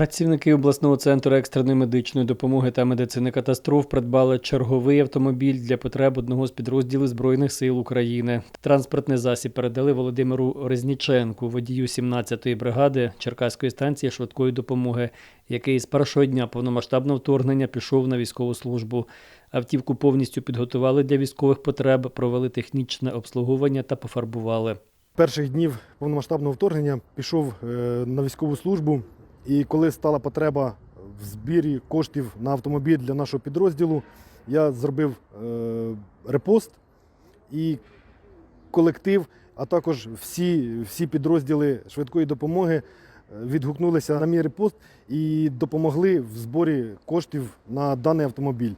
Працівники обласного центру екстреної медичної допомоги та медицини катастроф придбали черговий автомобіль для потреб одного з підрозділів Збройних сил України. Транспортний засіб передали Володимиру Резніченку, водію 17-ї бригади Черкаської станції швидкої допомоги, який з першого дня повномасштабного вторгнення пішов на військову службу. Автівку повністю підготували для військових потреб, провели технічне обслуговування та пофарбували. перших днів повномасштабного вторгнення пішов е, на військову службу. І коли стала потреба в збірі коштів на автомобіль для нашого підрозділу, я зробив е, репост і колектив, а також всі, всі підрозділи швидкої допомоги е, відгукнулися на мій репост і допомогли в зборі коштів на даний автомобіль.